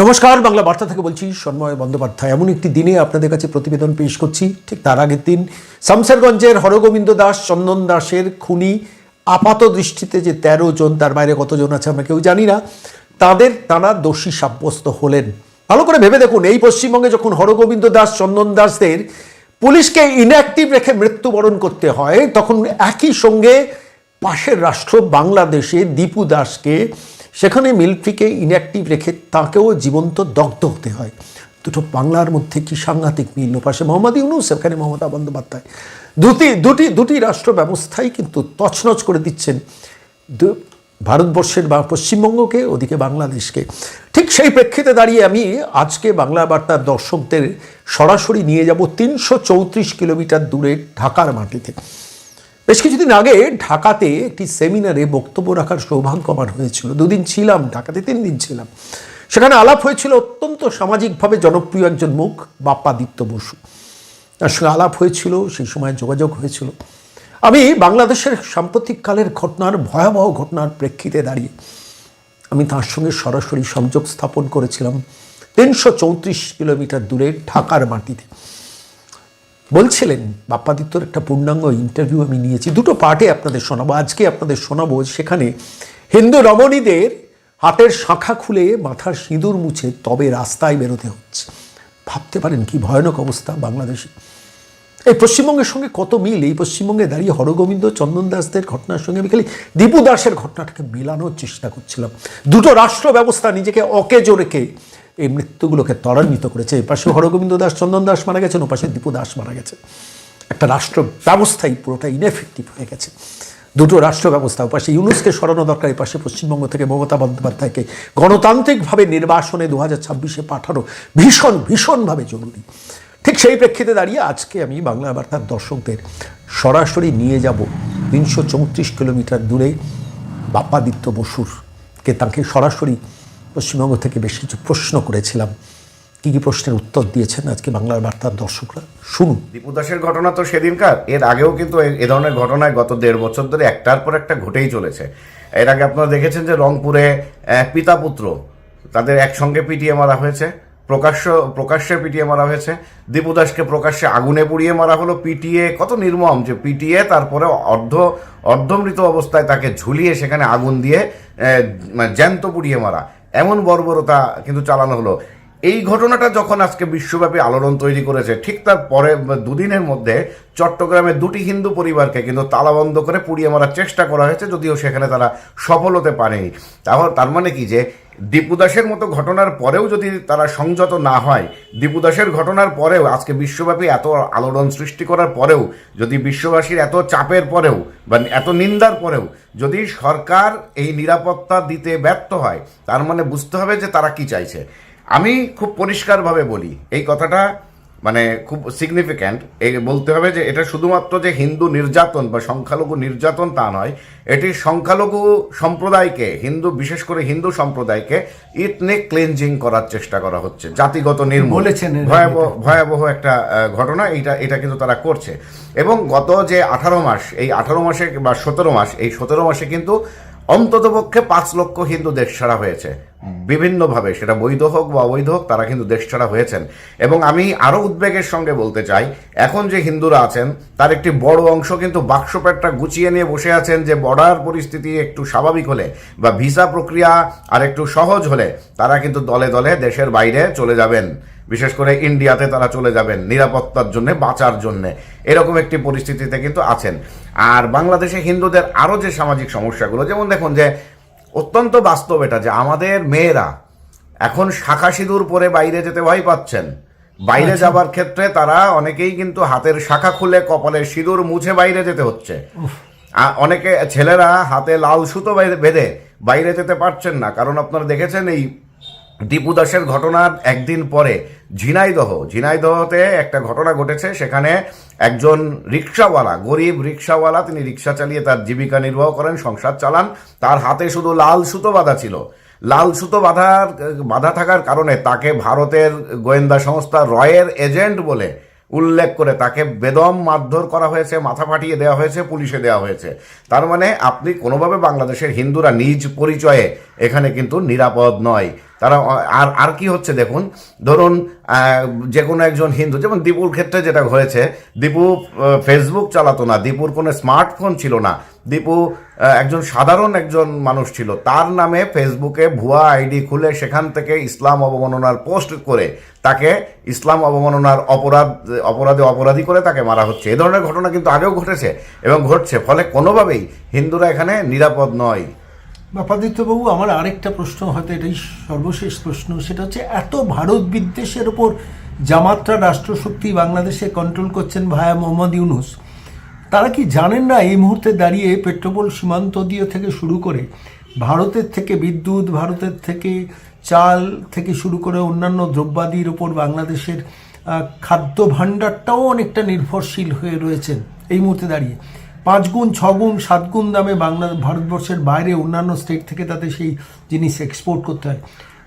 নমস্কার, বাংলা বার্তা থেকে বলছি সন্ময় বন্দ্যোপাধ্যায়। এমন একটি দিনে আপনাদের কাছে প্রতিবেদন পেশ করছি। ঠিক তার আগের দিন শামসেরগঞ্জের হরগোবিন্দ দাস, চন্দন দাসের খুনি আপাত দৃষ্টিতে যে তেরো জন, তার বাইরে কতজন আছে আমরা কেউ জানি না। তাদের তারা দোষী সাব্যস্ত হলেন। ভালো করে ভেবে দেখুন, এই পশ্চিমবঙ্গে যখন হরগোবিন্দ দাস, চন্দন দাসদের পুলিশকে ইনঅ্যাক্টিভ রেখে মৃত্যুবরণ করতে হয়, তখন একই সঙ্গে পাশের রাষ্ট্র বাংলাদেশে দীপু দাসকে সেখানে মিলিটারিকে ইনঅ্যাক্টিভ রেখে তাকেও জীবন্ত দগ্ধ হতে হয়। দুটো বাংলার মধ্যে কি সাংঘাতিক মিল? পাশে মোহাম্মদ ইউনুস এখানে মমতা বন্দ্যোপাধ্যায়। দুটি দুটি দুটি রাষ্ট্র ব্যবস্থাই কিন্তু তছনছ করে দিচ্ছেন ভারতবর্ষের বা পশ্চিমবঙ্গকে, ওদিকে বাংলাদেশকে। ঠিক সেই প্রেক্ষিতে দাঁড়িয়ে আমি আজকে বাংলা বার্তার দর্শকদের সরাসরি নিয়ে যাব তিনশো চৌত্রিশ কিলোমিটার দূরে ঢাকার মাটিতে। বেশ কিছুদিন আগে ঢাকাতে একটি সেমিনারে বক্তব্য রাখার সৌভাগ্য আমার হয়েছিল। দুদিন ছিলাম, ঢাকাতে তিন দিন ছিলাম। সেখানে আলাপ হয়েছিল অত্যন্ত সামাজিকভাবে জনপ্রিয় একজন মুখ, বাপ্পাদিত্য বসু। তার সঙ্গে আলাপ হয়েছিল সেই সময় যোগাযোগ হয়েছিল। আমি বাংলাদেশের সাম্প্রতিককালের ঘটনার, ভয়াবহ ঘটনার প্রেক্ষিতে দাঁড়িয়ে আমি তার সঙ্গে সরাসরি সংযোগ স্থাপন করেছিলাম তিনশো চৌত্রিশ কিলোমিটার দূরে ঢাকার মাটিতে। বলছিলেন, বাপ্পাদিত্যর একটা পূর্ণাঙ্গ ইন্টারভিউ আমি নিয়েছি। দুটো পার্টে আপনাদের শোনাবো। আজকে আপনাদের শোনাবো সেখানে, হিন্দু রমণীদের হাতের শাখা খুলে মাথার সিঁদুর মুছে তবে রাস্তায় বেরোতে হচ্ছে। ভাবতে পারেন কি ভয়ানক অবস্থা বাংলাদেশে। এই পশ্চিমবঙ্গের সঙ্গে কত মিল? এই পশ্চিমবঙ্গে দাঁড়িয়ে হরগোবিন্দ চন্দন দাসদের ঘটনার সঙ্গে আমি খালি দীপু দাসের ঘটনাটাকে মেলানোর চেষ্টা করছিলাম। দুটো রাষ্ট্র ব্যবস্থা নিজেকে অকেজো রেখে এই মৃত্যুগুলোকে ত্বরান্বিত করেছে। এপাশে হরগোবিন্দ দাস, চন্দন দাস মারা গেছেন, ওপাশে দীপু দাস মারা গেছে। একটা রাষ্ট্র ব্যবস্থাই পুরোটা ইনএফেক্টিভ হয়ে গেছে। দুটো রাষ্ট্র ব্যবস্থা, ওপাশে ইউনুসকে সরানো দরকার, এপাশে পশ্চিমবঙ্গ থেকে মমতা বন্দ্যোপাধ্যায়কে। গণতান্ত্রিকভাবে নির্বাসনে দু হাজার ছাব্বিশে পাঠানো ভীষণ, ভীষণভাবে জরুরি। ঠিক সেই প্রেক্ষিতে দাঁড়িয়ে আজকে আমি বাংলা বার্তার দর্শকদের সরাসরি নিয়ে যাব তিনশো চৌত্রিশ কিলোমিটার দূরে বাপ্পাদিত্য বসুর কে তাকে সরাসরি পশ্চিমবঙ্গ থেকে বেশ কিছু প্রশ্ন করেছিলাম। কী কী প্রশ্নের উত্তর দিয়েছেন আজকে বাংলার বার্তার দর্শকরা? শুনুন। দীপু দাসের ঘটনা তো সেদিনকার। এর আগেও কিন্তু এ- এ ধরনের ঘটনায় গত দেড় বছর ধরে একটার পর একটা ঘটেই চলেছে। এর আগে আপনারা দেখেছেন যে রংপুরে পিতা পুত্র, তাদের একসঙ্গে পিটিয়ে মারা হয়েছে। প্রকাশ্য, প্রকাশ্যে পিটিয়ে মারা হয়েছে। দীপু দাসকে প্রকাশ্যে আগুনে পুড়িয়ে মারা হলো। পিটিয়ে, কত নির্মম যে পিটিয়ে, তারপরে অর্ধ, অর্ধমৃত অবস্থায় তাকে ঝুলিয়ে সেখানে আগুন দিয়ে মানে জ্যান্ত পুড়িয়ে মারা। এমন বর্বরতা কিন্তু চালানো হলো। এই ঘটনাটা যখন আজকে বিশ্বব্যাপী আলোড়ন তৈরি করেছে, ঠিক তার পরে দুদিনের মধ্যে চট্টগ্রামে দুটি হিন্দু পরিবারকে কিন্তু তালাবন্ধ করে পুড়িয়ে মারার চেষ্টা করা হয়েছে, যদিও সেখানে তারা সফল হতে পারেনি। তার মানে কি যে দীপুদাসের মতো ঘটনার পরেও যদি তারা সংযত না হয় দীপুদাসের ঘটনার পরেও, আজকে বিশ্বব্যাপী এত আলোড়ন সৃষ্টি করার পরেও, যদি বিশ্ববাসীর এত চাপের পরেও বা এত নিন্দার পরেও যদি সরকার এই নিরাপত্তা দিতে ব্যর্থ হয়, তার মানে বুঝতে হবে যে তারা কি চাইছে। আমি খুব পরিষ্কারভাবে বলি, এই কথাটা মানে খুব সিগনিফিক্যান্ট এই বলতে হবে যে এটা শুধুমাত্র যে হিন্দু নির্যাতন বা সংখ্যালঘু নির্যাতন তা নয় এটি সংখ্যালঘু সম্প্রদায়কে হিন্দু বিশেষ করে হিন্দু সম্প্রদায়কে ইথনিক ক্লিনজিং করার চেষ্টা করা হচ্ছে জাতিগত নির্মূল। ভয়াবহ ভয়াবহ একটা ঘটনা এইটা এটা কিন্তু তারা করছে। এবং গত যে আঠারো মাস এই আঠারো মাসে বা সতেরো মাস এই সতেরো মাসে কিন্তু অন্ততপক্ষে পাঁচ লক্ষ হিন্দু দেশ ছাড়া হয়েছে। বিভিন্নভাবে, সেটা বৈধ হোক বা অবৈধ হোক, তারা কিন্তু দেশ ছাড়া হয়েছেন। এবং আমি আরও উদ্বেগের সঙ্গে বলতে চাই, এখন যে হিন্দুরা আছেন, তার একটি বড় অংশ কিন্তু বাক্সপ্যাটটা গুছিয়ে নিয়ে বসে আছেন যে বর্ডার পরিস্থিতি একটু স্বাভাবিক হলে বা ভিসা প্রক্রিয়া আর একটু সহজ হলে, তারা কিন্তু দলে দলে দেশের বাইরে চলে যাবেন। বিশেষ করে ইন্ডিয়াতে তারা চলে যাবেন নিরাপত্তার জন্য বাঁচার জন্য। এরকম একটি পরিস্থিতিতে কিন্তু আছেন। আর বাংলাদেশে হিন্দুদের আরও যে সামাজিক সমস্যাগুলো যেমন দেখুন যে অত্যন্ত বাস্তব এটা যে আমাদের মেয়েরা এখন শাখা সিঁদুর পরে বাইরে যেতে ভয় পাচ্ছেন। বাইরে যাবার ক্ষেত্রে তারা অনেকেই কিন্তু হাতের শাখা খুলে কপালে সিঁদুর মুছে বাইরে যেতে হচ্ছে। অনেকে ছেলেরা হাতে লাল সুতো বেঁধে বাইরে যেতে পারছেন না। কারণ আপনারা দেখেছেন এই দীপু দাসের ঘটনার একদিন পরে, ঝিনাইদহ। ঝিনাইদহতে একটা ঘটনা ঘটেছে, সেখানে একজন রিক্সাওয়ালা, গরিব রিক্সাওয়ালা, তিনি রিক্সা চালিয়ে তার জীবিকা নির্বাহ করেন, সংসার চালান। তার হাতে শুধু লাল সুতো বাঁধা ছিল। লাল সুতো বাঁধার, বাঁধা থাকার কারণে তাকে ভারতের গোয়েন্দা সংস্থা রয়ের এজেন্ট বলে উল্লেখ করে তাকে বেদম মারধর করা হয়েছে, মাথা ফাটিয়ে দেওয়া হয়েছে, পুলিশে দেওয়া হয়েছে। তার মানে আপনি কোনোভাবে বাংলাদেশের হিন্দুরা নিজ পরিচয়ে এখানে কিন্তু নিরাপদ নয়। তারা, আর আর কি হচ্ছে দেখুন? ধরুন যে কোনো একজন হিন্দু, যেমন দীপুর ক্ষেত্রে যেটা হয়েছে দীপু ফেসবুক চালাতো না, দীপুর কোনো স্মার্টফোন ছিল না। দীপু একজন সাধারণ একজন মানুষ ছিল। তার নামে ফেসবুকে ভুয়া আইডি খুলে সেখান থেকে ইসলাম অবমাননার পোস্ট করে তাকে ইসলাম অবমাননার অপরাধ, অপরাধে অপরাধী করে তাকে মারা হচ্ছে। এ ধরনের ঘটনা কিন্তু আগেও ঘটেছে এবং ঘটছে। ফলে কোনোভাবেই হিন্দুরা এখানে নিরাপদ নয়। বাপাদিত্যবাবু, আমার আরেকটা প্রশ্ন, হয়তো এটাই সর্বশেষ প্রশ্ন, সেটা হচ্ছে, এত ভারত বিদ্বেষের ওপর জামাত্রা রাষ্ট্রশক্তি বাংলাদেশে কন্ট্রোল করছেন ভায়া মোহাম্মদ ইউনুস, তারা কি জানেন না এই মুহূর্তে দাঁড়িয়ে পেট্রোপোল সীমান্ত দিয়ে থেকে শুরু করে ভারতের থেকে বিদ্যুৎ, ভারতের থেকে চাল থেকে শুরু করে অন্যান্য দ্রব্যাদির ওপর বাংলাদেশের খাদ্য ভাণ্ডারটাও অনেকটা নির্ভরশীল হয়ে রয়েছেন এই মুহূর্তে দাঁড়িয়ে? পাঁচ গুণ ছ গুণ সাত গুণ দামে বাংলা ভারতবর্ষের বাইরে অন্যান্য স্টেট থেকে তাতে সেই জিনিস এক্সপোর্ট করতে হয়।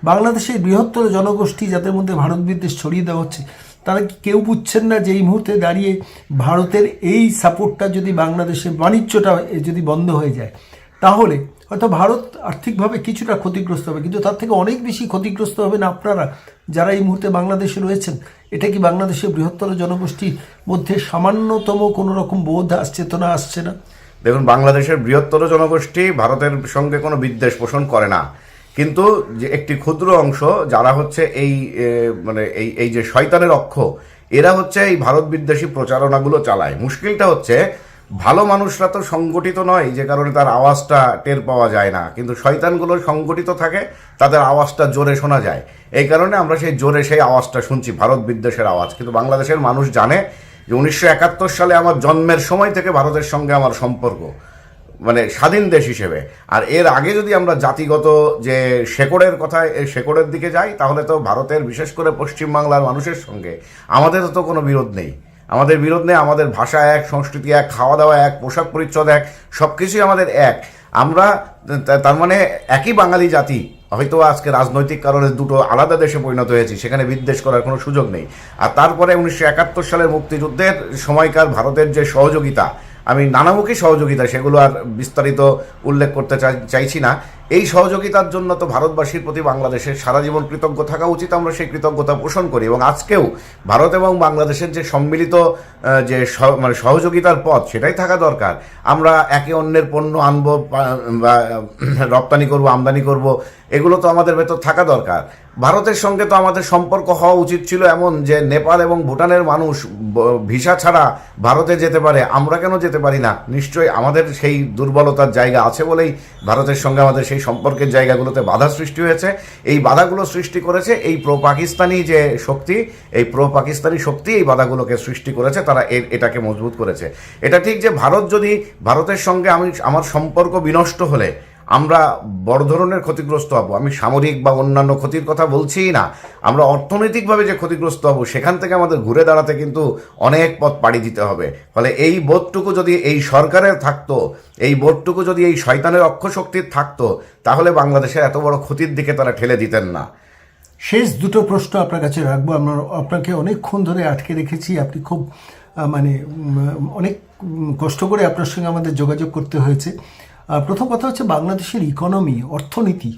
বাংলাদেশের বৃহত্তর জনগোষ্ঠী যাদের মধ্যে ভারত বিদ্বেষ ছড়িয়ে দেওয়া হচ্ছে, তারা কেউ বুঝছেন না যে এই মুহূর্তে দাঁড়িয়ে ভারতের এই সাপোর্টটা যদি বাংলাদেশের বাণিজ্যটা যদি বন্ধ হয়ে যায়? তাহলে হয়তো ভারত আর্থিকভাবে কিছুটা ক্ষতিগ্রস্ত হবে, কিন্তু তার থেকে অনেক বেশি ক্ষতিগ্রস্ত হবেন আপনারা যারা এই মুহূর্তে বাংলাদেশে রয়েছেন। এটা কি বাংলাদেশের বৃহত্তর জনগোষ্ঠীর মধ্যে সামান্যতম কোনো রকম বোধ চেতনা আসছে না? দেখুন, বাংলাদেশের বৃহত্তর জনগোষ্ঠী ভারতের সঙ্গে কোনো বিদ্বেষ পোষণ করে না। কিন্তু যে একটি ক্ষুদ্র অংশ যারা হচ্ছে এই মানে এই এই যে শয়তানের অক্ষ, এরা হচ্ছে এই ভারত বিদ্বেষী প্রচারণাগুলো চালায়। মুশকিলটা হচ্ছে ভালো মানুষরা তো সংগঠিত নয়, যে কারণে তার আওয়াজটা টের পাওয়া যায় না। কিন্তু শয়তানগুলো সংগঠিত থাকে, তাদের আওয়াজটা জোরে শোনা যায়। এই কারণে আমরা সেই জোরে সেই আওয়াজটা শুনছি, ভারত বিদ্বেষের আওয়াজ। কিন্তু বাংলাদেশের মানুষ জানে যে উনিশশো একাত্তর সালে আমার জন্মের সময় থেকে ভারতের সঙ্গে আমার সম্পর্ক মানে স্বাধীন দেশ হিসেবে। আর এর আগে যদি আমরা জাতিগত যে শেকড়ের কথা এই শেকড়ের দিকে যাই, তাহলে তো ভারতের, বিশেষ করে পশ্চিমবাংলার মানুষের সঙ্গে, আমাদের তো কোনো বিরোধ নেই। আমাদের বিরোধ নেই, আমাদের ভাষা এক, সংস্কৃতি এক খাওয়া দাওয়া এক, পোশাক পরিচ্ছদ এক সব কিছুই আমাদের এক। আমরা তার মানে একই বাঙালি জাতি। হয়তো আজকে রাজনৈতিক কারণে দুটো আলাদা দেশে পরিণত হয়েছি, সেখানে বিদ্বেষ করার কোনো সুযোগ নেই। আর তারপরে উনিশশো একাত্তর সালের মুক্তিযুদ্ধের সময়কার ভারতের যে সহযোগিতা, আমি নানামুখী সহযোগিতা, সেগুলো আর বিস্তারিত উল্লেখ করতে চাই- চাইছি না। এই সহযোগিতার জন্য তো ভারতবাসীর প্রতি বাংলাদেশের সারা জীবন কৃতজ্ঞ থাকা উচিত। আমরা সেই কৃতজ্ঞতা পোষণ করি এবং আজকেও ভারত এবং বাংলাদেশের যে সম্মিলিত যে মানে সহযোগিতার পথ, সেটাই থাকা দরকার। আমরা একে অন্যের পণ্য আনব বা, রপ্তানি করব, আমদানি করব, এগুলো তো আমাদের ভেতর থাকা দরকার। ভারতের সঙ্গে তো আমাদের সম্পর্ক হওয়া উচিত ছিল এমন যে নেপাল এবং ভুটানের মানুষ ভিসা ছাড়া ভারতে যেতে পারে। আমরা কেন যেতে পারি না? নিশ্চয়ই আমাদের সেই দুর্বলতার জায়গা আছে বলেই ভারতের সঙ্গে আমাদের সেই সম্পর্কের জায়গাগুলোতে বাধা সৃষ্টি হয়েছে। এই বাধাগুলো সৃষ্টি করেছে এই প্রো পাকিস্তানি যে শক্তি, এই প্রো পাকিস্তানি শক্তি এই বাধাগুলোকে সৃষ্টি করেছে, তারা এ- এটাকে মজবুত করেছে। এটা ঠিক যে ভারত যদি ভারতের সঙ্গে আমি, আমার সম্পর্ক বিনষ্ট হলে আমরা বড় ধরনের ক্ষতিগ্রস্ত হব। আমি সামরিক বা অন্যান্য ক্ষতির কথা বলছিই না। আমরা অর্থনৈতিকভাবে যে ক্ষতিগ্রস্ত হব, সেখান থেকে আমাদের ঘুরে দাঁড়াতে কিন্তু অনেক পথ পাড়ি দিতে হবে। ফলে এই বোধটুকু যদি এই সরকারের থাকতো, এই বোধটুকু যদি এই শয়তানের অক্ষশক্তির থাকতো, তাহলে বাংলাদেশের এত বড় ক্ষতির দিকে তারা ঠেলে দিতেন না। শেষ দুটো প্রশ্ন আপনার কাছে রাখব। আমরা আপনাকে অনেকক্ষণ ধরে আটকে রেখেছি। আপনি খুব মানে অনেক কষ্ট করে আপনার সঙ্গে আমাদের যোগাযোগ করতে হয়েছে। প্রথম কথা হচ্ছে বাংলাদেশের ইকোনমি অর্থনীতি,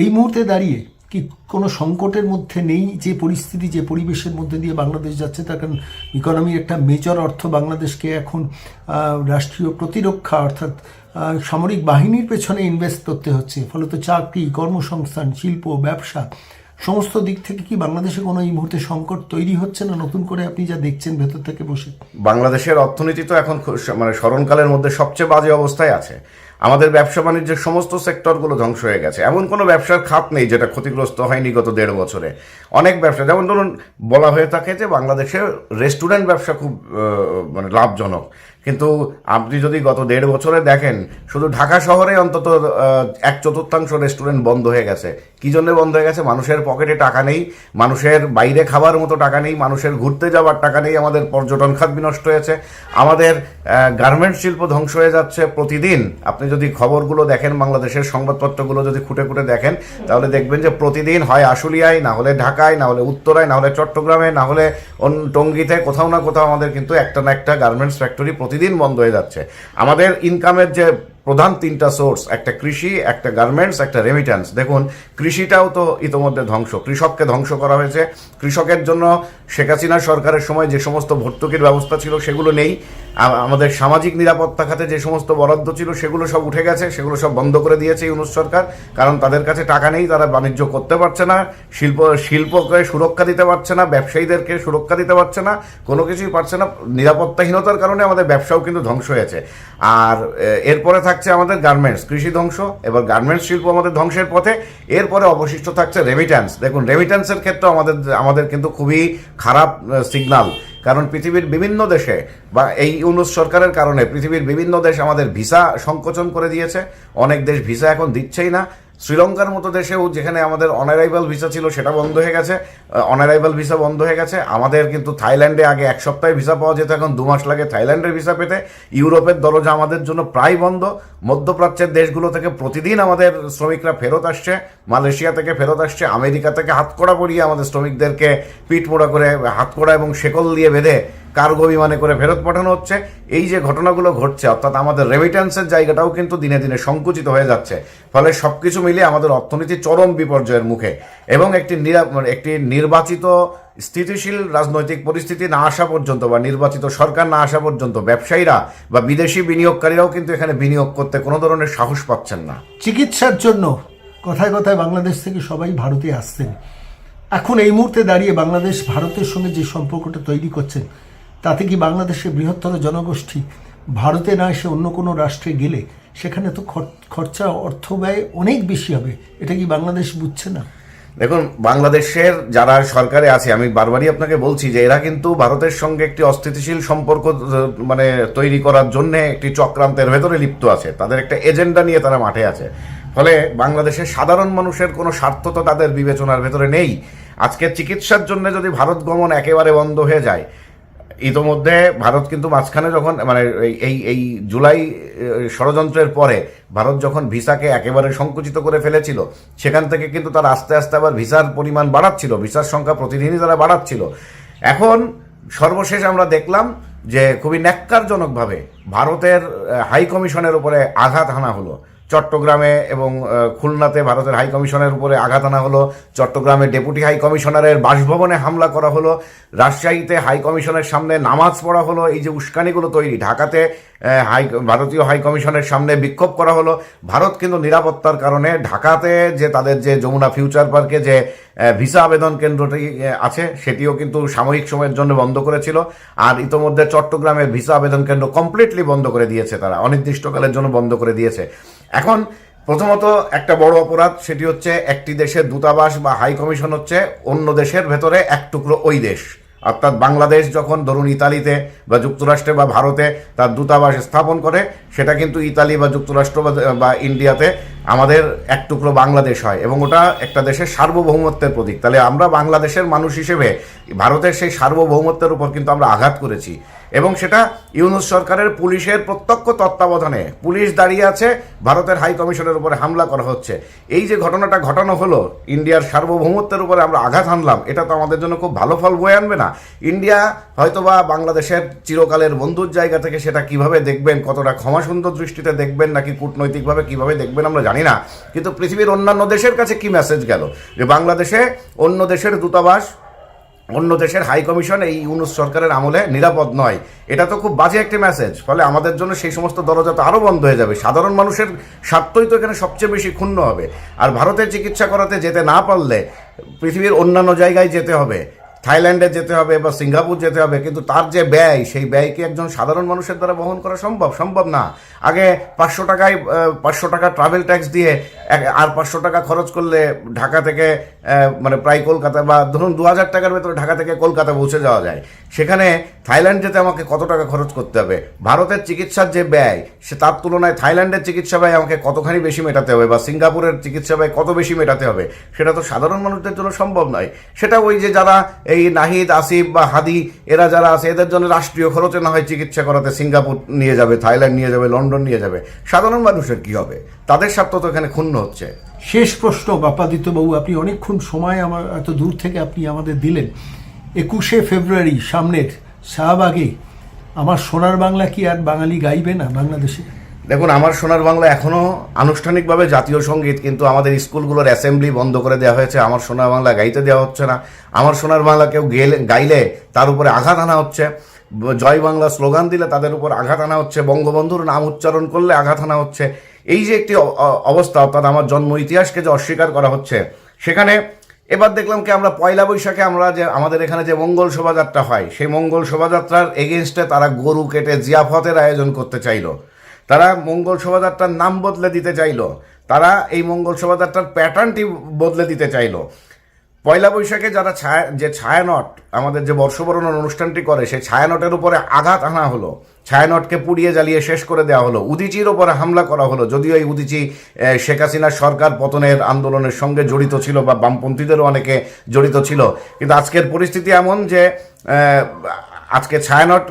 এই মুহূর্তে দাঁড়িয়ে কি কোনো সংকটের মধ্যে নেই? যে পরিস্থিতি, যে পরিবেশের মধ্যে দিয়ে বাংলাদেশ যাচ্ছে, তার কারণ ইকোনমির একটা মেজর অর্থ বাংলাদেশকে এখন রাষ্ট্রীয় প্রতিরক্ষা অর্থাৎ সামরিক বাহিনীর পেছনে ইনভেস্ট করতে হচ্ছে। ফলত চাকরি, কর্মসংস্থান, শিল্প, ব্যবসা, সমস্ত দিক থেকে কি বাংলাদেশে কোনো এই মুহূর্তে সংকট তৈরি হচ্ছে না? নতুন করে আপনি যা দেখছেন ভেতর থেকে বসে। বাংলাদেশের অর্থনীতি তো এখন মানে স্মরণকালের মধ্যে সবচেয়ে বাজে অবস্থায় আছে। আমাদের ব্যবসা বাণিজ্যের সমস্ত সেক্টরগুলো ধ্বংস হয়ে গেছে। এমন কোনো ব্যবসার খাত নেই যেটা ক্ষতিগ্রস্ত হয়নি গত দেড় বছরে। অনেক ব্যবসা, যেমন ধরুন বলা হয়ে থাকে যে বাংলাদেশে রেস্টুরেন্ট ব্যবসা খুব মানে লাভজনক। কিন্তু আপনি যদি গত দেড় বছরে দেখেন, শুধু ঢাকা শহরে অন্তত এক চতুর্থাংশ রেস্টুরেন্ট বন্ধ হয়ে গেছে। কি জন্য বন্ধ হয়ে গেছে? মানুষের পকেটে টাকা নেই, মানুষের বাইরে খাবার মতো টাকা নেই, মানুষের ঘুরতে যাওয়ার টাকা নেই, আমাদের পর্যটন খাত বিনষ্ট হয়েছে, আমাদের গার্মেন্টস শিল্প ধ্বংস হয়ে যাচ্ছে প্রতিদিন। আপনি যদি খবরগুলো দেখেন, বাংলাদেশের সংবাদপত্রগুলো যদি খুঁটে খুঁটে দেখেন, তাহলে দেখবেন যে প্রতিদিন হয় আশুলিয়ায়, না হলে ঢাকায়, না হলে উত্তরায়, না হলে চট্টগ্রামে, না হলে টঙ্গিতে, কোথাও না কোথাও আমাদের কিন্তু একটা না একটা গার্মেন্টস ফ্যাক্টরি প্রতিদিন বন্ধ হয়ে যাচ্ছে। আমাদের ইনকামের যে প্রধান তিনটা সোর্স একটা কৃষি, একটা গার্মেন্টস একটা রেমিট্যান্স দেখুন, কৃষিটাও তো ইতোমধ্যে ধ্বংস। কৃষককে ধ্বংস করা হয়েছে। কৃষকের জন্য শেখ হাসিনা সরকারের সময় যে সমস্ত ভর্তুকির ব্যবস্থা ছিল সেগুলো নেই। আমাদের সামাজিক নিরাপত্তা খাতে যে সমস্ত বরাদ্দ ছিল সেগুলো সব উঠে গেছে, সেগুলো সব বন্ধ করে দিয়েছে ইউনুস সরকার। কারণ তাদের কাছে টাকা নেই, তারা বাণিজ্য করতে পারছে না, শিল্প, শিল্পকে সুরক্ষা দিতে পারছে না, ব্যবসায়ীদেরকে সুরক্ষা দিতে পারছে না, কোনো কিছুই পারছে না। নিরাপত্তাহীনতার কারণে আমাদের ব্যবসাও কিন্তু ধ্বংস হয়েছে। আর এরপরে থাকছে আমাদের গার্মেন্টস কৃষি ধ্বংস, এবার গার্মেন্টস শিল্প আমাদের ধ্বংসের পথে, এরপরে অবশিষ্ট থাকছে রেমিট্যান্স দেখুন রেমিট্যান্সের ক্ষেত্রে আমাদের আমাদের কিন্তু খুবই খারাপ সিগনাল কারণ পৃথিবীর বিভিন্ন দেশে বা এই ইউনুস সরকারের কারণে পৃথিবীর বিভিন্ন দেশ আমাদের ভিসা সংকোচন করে দিয়েছে। অনেক দেশ ভিসা এখন দিচ্ছেই না। শ্রীলঙ্কার মতো দেশেও যেখানে আমাদের অনারাইভাল ভিসা ছিল সেটা বন্ধ হয়ে গেছে। অনারাইভাল ভিসা বন্ধ হয়ে গেছে। আমাদের কিন্তু থাইল্যান্ডে আগে এক সপ্তাহে ভিসা পাওয়া যেত, এখন দু মাস লাগে থাইল্যান্ডের ভিসা পেতে। ইউরোপের দরজা আমাদের জন্য প্রায় বন্ধ। মধ্যপ্রাচ্যের দেশগুলো থেকে প্রতিদিন আমাদের শ্রমিকরা ফেরত আসছে, মালয়েশিয়া থেকে ফেরত আসছে, আমেরিকা থেকে হাতকড়া পরিয়ে আমাদের শ্রমিকদেরকে পিঠ মোড়া করে হাতকড়া এবং শেকল দিয়ে বেঁধে কার্গো বিমানে করে ফেরত পাঠানো হচ্ছে। এই যে ঘটনাগুলো ঘটছে, অর্থাৎ আমাদের রেমিট্যান্সের জায়গাটাও কিন্তু দিনে দিনে সংকুচিত হয়ে যাচ্ছে। ফলে সব কিছু মিলিয়ে আমাদের অর্থনীতি চরম বিপর্যয়ের মুখে এবং একটি একটি নির্বাচিত স্থিতিশীল রাজনৈতিক পরিস্থিতি না আসা পর্যন্ত বা নির্বাচিত সরকার না আসা পর্যন্ত ব্যবসায়ীরা বা বিদেশি বিনিয়োগকারীরাও কিন্তু এখানে বিনিয়োগ করতে কোনো ধরনের সাহস পাচ্ছেন না। চিকিৎসার জন্য কথায় কথায় বাংলাদেশ থেকে সবাই ভারতে আসছেন। এখন এই মুহূর্তে দাঁড়িয়ে বাংলাদেশ, ভারতের সঙ্গে যে সম্পর্কটা তৈরি করছেন তাতে কি বাংলাদেশের বৃহত্তর জনগোষ্ঠী ভারতে না এসে অন্য কোনো রাষ্ট্রে গেলে সেখানে তো খর- খরচা, অর্থ ব্যয় অনেক বেশি হবে? এটা কি বাংলাদেশ বুঝছে না? দেখুন, বাংলাদেশের যারা সরকারে আছে, আমি বারবারই আপনাকে বলছি যে এরা কিন্তু ভারতের সঙ্গে একটি অস্থিতিশীল সম্পর্ক মানে তৈরি করার জন্য একটি চক্রান্তের ভেতরে লিপ্ত আছে। তাদের একটা এজেন্ডা নিয়ে তারা মাঠে আছে। ফলে বাংলাদেশের সাধারণ মানুষের কোনো স্বার্থ তো তাদের বিবেচনার ভেতরে নেই। আজকে চিকিৎসার জন্য যদি ভারত গমন একেবারে বন্ধ হয়ে যায় ইতোমধ্যে ভারত কিন্তু মাঝখানে যখন মানে এই- এই জুলাই ষড়যন্ত্রের পরে ভারত যখন ভিসাকে একেবারে সংকুচিত করে ফেলেছিল, সেখান থেকে কিন্তু তারা আস্তে আস্তে আবার ভিসার পরিমাণ বাড়াচ্ছিল, ভিসার সংখ্যা প্রতিদিনই তারা বাড়াচ্ছিল। এখন সর্বশেষ আমরা দেখলাম যে খুবই ন্যাক্কারজনকভাবে ভারতের হাই কমিশনের উপরে আঘাত হানা হলো। চট্টগ্রামে এবং খুলনাতে ভারতের হাই কমিশনের উপরে আঘাত আনা হলো। চট্টগ্রামে ডেপুটি হাই কমিশনারের বাসভবনে হামলা করা হলো। রাজশাহীতে হাই কমিশনের সামনে নামাজ পড়া হলো। এই যে উস্কানিগুলো তৈরি, ঢাকাতে হাই, ভারতীয় হাই কমিশনের সামনে বিক্ষোভ করা হলো। ভারত কিন্তু নিরাপত্তার কারণে ঢাকাতে যে তাদের যে যমুনা ফিউচার পার্কে যে ভিসা আবেদন কেন্দ্রটি আছে, সেটিও কিন্তু সাময়িক সময়ের জন্য বন্ধ করেছিল। আর ইতোমধ্যে চট্টগ্রামের ভিসা আবেদন কেন্দ্র কমপ্লিটলি বন্ধ করে দিয়েছে তারা। অনির্দিষ্টকালের জন্য বন্ধ করে দিয়েছে। এখন প্রথমত একটা বড় অপরাধ, সেটি হচ্ছে একটি দেশের দূতাবাস বা হাই কমিশন হচ্ছে অন্য দেশের ভেতরে এক টুকরো ওই দেশ। অর্থাৎ বাংলাদেশ যখন ধরুন ইতালিতে বা যুক্তরাষ্ট্রে বা ভারতে তার দূতাবাস স্থাপন করে, সেটা কিন্তু ইতালি বা যুক্তরাষ্ট্র বা- ইন্ডিয়াতে আমাদের এক টুকরো বাংলাদেশ হয় এবং ওটা একটা দেশের সার্বভৌমত্বের প্রতীক। তাহলে আমরা বাংলাদেশের মানুষ হিসেবে ভারতের সেই সার্বভৌমত্বের উপর কিন্তু আমরা আঘাত করেছি। এবং সেটা ইউনুস সরকারের পুলিশের প্রত্যক্ষ তত্ত্বাবধানে। পুলিশ দাঁড়িয়ে আছে, ভারতের হাই কমিশনের উপরে হামলা করা হচ্ছে। এই যে ঘটনাটা ঘটানো হলো, ইন্ডিয়ার সার্বভৌমত্বের উপরে আমরা আঘাত হানলাম, এটা তো আমাদের জন্য খুব ভালো ফল বয়ে আনবে না। ইন্ডিয়া হয়তোবা বাংলাদেশের চিরকালের বন্ধুর জায়গা থেকে সেটা কীভাবে দেখবেন, কতটা ক্ষমাসুন্দর দৃষ্টিতে দেখবেন, নাকি কূটনৈতিকভাবে কীভাবে দেখবেন আমরা জানি না। কিন্তু পৃথিবীর অন্যান্য দেশের কাছে কি মেসেজ গেল? যে বাংলাদেশে অন্য দেশের দূতাবাস অন্য দেশের হাই কমিশন এই ইউনুস সরকারের আমলে নিরাপদ নয়। এটা তো খুব বাজে একটি মেসেজ ফলে আমাদের জন্য সেই সমস্ত দরজা তো আরও বন্ধ হয়ে যাবে। সাধারণ মানুষের স্বার্থই তো এখানে সবচেয়ে বেশি ক্ষুণ্ণ হবে। আর ভারতের চিকিৎসা করাতে যেতে না পারলে পৃথিবীর অন্যান্য জায়গায় যেতে হবে। থাইল্যান্ডে যেতে হবে বা সিঙ্গাপুর যেতে হবে, কিন্তু তার যে ব্যয়, সেই ব্যয়কে একজন সাধারণ মানুষের দ্বারা বহন করা সম্ভব? সম্ভব না। আগে পাঁচশো টাকায় পাঁচশো টাকা ট্রাভেল ট্যাক্স দিয়ে আর পাঁচশো টাকা খরচ করলে ঢাকা থেকে মানে প্রায় কলকাতা বা ধরুন দু হাজার টাকার ভেতরে ঢাকা থেকে কলকাতা পৌঁছে যাওয়া যায়। সেখানে থাইল্যান্ড যেতে আমাকে কত টাকা খরচ করতে হবে? ভারতের চিকিৎসার যে ব্যয়, সে তার তুলনায় থাইল্যান্ডের চিকিৎসা ব্যয় আমাকে কতখানি বেশি মেটাতে হবে বা সিঙ্গাপুরের চিকিৎসা ব্যয় কত বেশি মেটাতে হবে? সেটা তো সাধারণ মানুষদের জন্য সম্ভব নয়। সেটা ওই যে যারা এই নাহিদ, আসিফ বা হাদি, এরা যারা আছে, এদের জন্য রাষ্ট্রীয় খরচে না হয় চিকিৎসা করাতে সিঙ্গাপুর নিয়ে যাবে, থাইল্যান্ড নিয়ে যাবে, লন্ডন নিয়ে যাবে। সাধারণ মানুষের কি হবে? তাদের স্বার্থ তো এখানে ক্ষুণ্ণ হচ্ছে। শেষ প্রশ্ন বাপ্পাদিত্যবাবু আপনি অনেকক্ষণ সময় আমার, এত দূর থেকে আপনি আমাদের দিলেন। একুশে ফেব্রুয়ারি, সামনের শাহবাগে, আমার সোনার বাংলা কি আর বাঙালি গাইবে না বাংলাদেশে? দেখুন, আমার সোনার বাংলা এখনও আনুষ্ঠানিকভাবে জাতীয় সংগীত, কিন্তু আমাদের স্কুলগুলোর অ্যাসেম্বলি বন্ধ করে দেওয়া হয়েছে। আমার সোনার বাংলা গাইতে দেওয়া হচ্ছে না। আমার সোনার বাংলা কেউ গেলে, গাইলে তার উপরে আঘাত আনা হচ্ছে। জয় বাংলা স্লোগান দিলে তাদের উপর আঘাত আনা হচ্ছে। বঙ্গবন্ধুর নাম উচ্চারণ করলে আঘাত আনা হচ্ছে। এই যে একটি অবস্থা, অর্থাৎ আমার জন্ম ইতিহাসকে যে অস্বীকার করা হচ্ছে, সেখানে এবার দেখলাম কি আমরা পয়লা বৈশাখে আমরা যে, আমাদের এখানে যে মঙ্গল শোভাযাত্রা হয়, সেই মঙ্গল শোভাযাত্রার এগেনস্টে তারা গরু কেটে জিয়াফতের আয়োজন করতে চাইলো। তারা মঙ্গল শোভাযাত্রার নাম বদলে দিতে চাইলো। তারা এই মঙ্গল শোভাযাত্রার প্যাটার্নটি বদলে দিতে চাইলো। পয়লা বৈশাখে যারা ছায়া, যে ছায়ানট, আমাদের যে বর্ষবরণের অনুষ্ঠানটি করে, সেই ছায়ানটের উপরে আঘাত আনা হলো। ছায়ানটকে পুড়িয়ে জ্বালিয়ে শেষ করে দেওয়া হলো। উদিচির ওপরে হামলা করা হলো। যদিও এই উদিচি শেখ হাসিনার সরকার পতনের আন্দোলনের সঙ্গে জড়িত ছিল বা বামপন্থীদেরও অনেকে জড়িত ছিল। কিন্তু আজকের পরিস্থিতি এমন যে আজকে ছায়ানট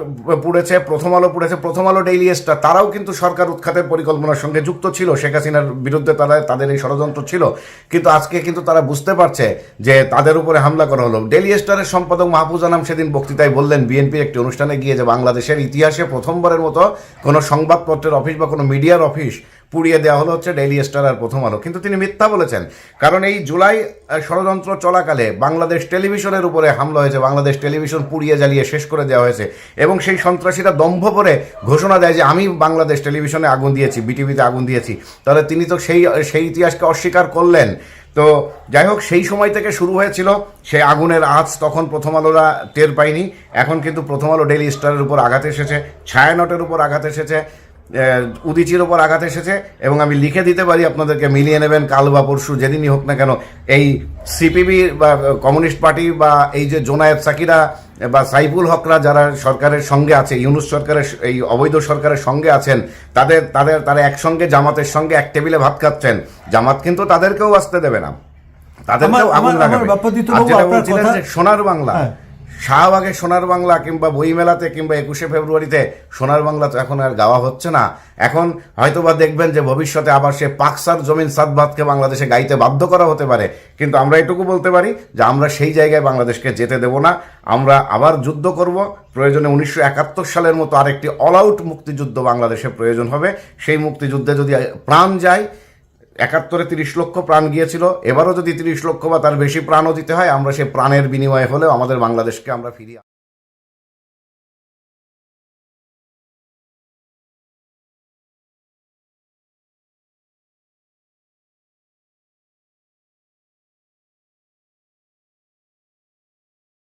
পুড়েছে, প্রথম আলো পুড়েছে, প্রথম আলো ডেইলি স্টার তারাও কিন্তু সরকার উৎখাতের পরিকল্পনার সঙ্গে যুক্ত ছিল, শেখ হাসিনার বিরুদ্ধে তারা, তাদের এই ষড়যন্ত্র ছিল। কিন্তু আজকে কিন্তু তারা বুঝতে পারছে যে তাদের উপরে হামলা করা হলো। ডেইলি স্টারের সম্পাদক মাহফুজ আনাম সেদিন বক্তৃতায় বললেন, বিএনপির একটি অনুষ্ঠানে গিয়ে যে বাংলাদেশের ইতিহাসে প্রথমবারের মতো কোনো সংবাদপত্রের অফিস বা কোনো মিডিয়ার অফিস পুড়িয়ে দেওয়া হলো হচ্ছে ডেইলি স্টার আর প্রথম আলো। কিন্তু তিনি মিথ্যা বলেছেন, কারণ এই জুলাই ষড়যন্ত্র চলাকালে বাংলাদেশ টেলিভিশনের উপরে হামলা হয়েছে, বাংলাদেশ টেলিভিশন পুড়িয়ে জ্বালিয়ে শেষ করে দেওয়া হয়েছে। এবং সেই সন্ত্রাসীরা দম্ভ করে ঘোষণা দেয় যে আমি বাংলাদেশ টেলিভিশনে আগুন দিয়েছি, বিটিভিতে আগুন দিয়েছি। তাহলে তিনি তো সেই সেই ইতিহাসকে অস্বীকার করলেন। তো যাই হোক, সেই সময় থেকে শুরু হয়েছিল। সেই আগুনের আঁচ তখন প্রথম আলোরা টের পায়নি। এখন কিন্তু প্রথম আলো ডেইলি স্টারের উপর আঘাত এসেছে, ছায়ানটের উপর আঘাত এসেছে উদিচির ওপর আঘাত এসেছে। এবং আমি লিখে দিতে পারি, আপনাদেরকে মিলিয়ে নেবেন, কাল বা পরশু যেদিনই হোক না কেন, এই সিপিবি বা কমিউনিস্ট পার্টি বা এই যে জোনায়েদ সাকিরা বা সাইফুল হকরা যারা সরকারের সঙ্গে আছে ইউনুস সরকারের এই অবৈধ সরকারের সঙ্গে আছেন তাদের তাদের তারা একসঙ্গে জামাতের সঙ্গে এক টেবিলে ভাত খাচ্ছেন। জামাত কিন্তু তাদেরকেও আসতে দেবে না। তাদেরকেও আগুন লাগাবে। সোনার বাংলা। হ্যাঁ। শাহবাগে সোনার বাংলা কিংবা বইমেলাতে কিংবা একুশে ফেব্রুয়ারিতে সোনার বাংলা তো এখন আর গাওয়া হচ্ছে না। এখন হয়তোবা দেখবেন যে ভবিষ্যতে আবার সে পাকসার জমিন সাদবাদকে বাংলাদেশে গাইতে বাধ্য করা হতে পারে। কিন্তু আমরা এটুকু বলতে পারি যে আমরা সেই জায়গায় বাংলাদেশকে যেতে দেব না। আমরা আবার যুদ্ধ করব। প্রয়োজনে উনিশশো একাত্তর সালের মতো আরেকটি অল আউট মুক্তিযুদ্ধ বাংলাদেশে প্রয়োজন হবে। সেই মুক্তিযুদ্ধে যদি প্রাণ যায় একাত্তরে তিরিশ লক্ষ প্রাণ গিয়েছিল। এবারও যদি তিরিশ লক্ষ বা তার বেশি প্রাণও দিতে হয়, আমরা সে প্রাণের বিনিময়ে হলেও আমাদের বাংলাদেশকে আমরা ফিরিয়ে